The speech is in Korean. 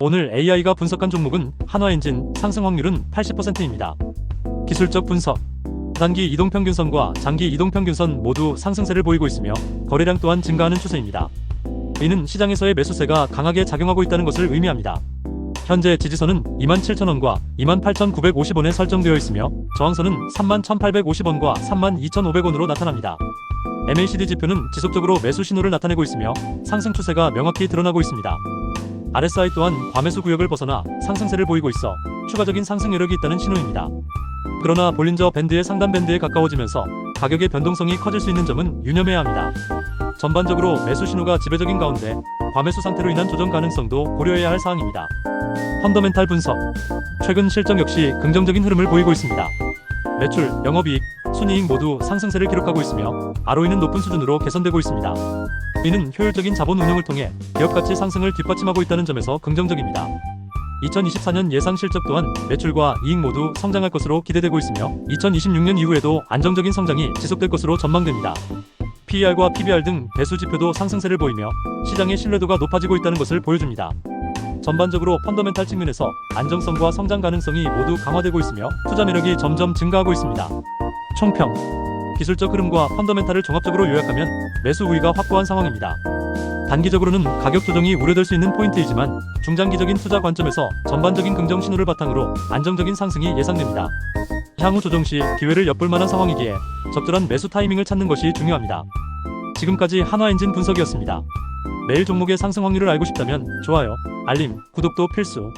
오늘 AI가 분석한 종목은 한화 엔진 상승 확률은 80%입니다. 기술적 분석 단기 이동평균선과 장기 이동평균선 모두 상승세를 보이고 있으며 거래량 또한 증가하는 추세입니다. 이는 시장에서의 매수세가 강하게 작용하고 있다는 것을 의미합니다. 현재 지지선은 27,000원과 28,950원에 설정되어 있으며 저항선은 31,850원과 32,500원으로 나타납니다. MACD 지표는 지속적으로 매수 신호를 나타내고 있으며 상승 추세가 명확히 드러나고 있습니다. RSI 또한 과매수 구역을 벗어나 상승세를 보이고 있어 추가적인 상승 여력이 있다는 신호입니다. 그러나 볼린저 밴드의 상단 밴드에 가까워지면서 가격의 변동성이 커질 수 있는 점은 유념해야 합니다. 전반적으로 매수 신호가 지배적인 가운데 과매수 상태로 인한 조정 가능성도 고려해야 할 사항입니다. 펀더멘탈 분석 최근 실적 역시 긍정적인 흐름을 보이고 있습니다. 매출, 영업이익, 순이익 모두 상승세를 기록하고 있으며 ROE는 높은 수준으로 개선되고 있습니다. 이는 효율적인 자본 운용을 통해 기업 가치 상승을 뒷받침하고 있다는 점에서 긍정적입니다. 2024년 예상 실적 또한 매출과 이익 모두 성장할 것으로 기대되고 있으며 2026년 이후에도 안정적인 성장이 지속될 것으로 전망됩니다. PER과 PBR 등 배수 지표도 상승세를 보이며 시장의 신뢰도가 높아지고 있다는 것을 보여줍니다. 전반적으로 펀더멘탈 측면에서 안정성과 성장 가능성이 모두 강화되고 있으며 투자 매력이 점점 증가하고 있습니다. 총평 기술적 흐름과 펀더멘탈을 종합적으로 요약하면 매수 우위가 확고한 상황입니다. 단기적으로는 가격 조정이 우려될 수 있는 포인트이지만 중장기적인 투자 관점에서 전반적인 긍정 신호를 바탕으로 안정적인 상승이 예상됩니다. 향후 조정 시 기회를 엿볼 만한 상황이기에 적절한 매수 타이밍을 찾는 것이 중요합니다. 지금까지 한화엔진 분석이었습니다. 매일 종목의 상승 확률을 알고 싶다면 좋아요, 알림, 구독도 필수.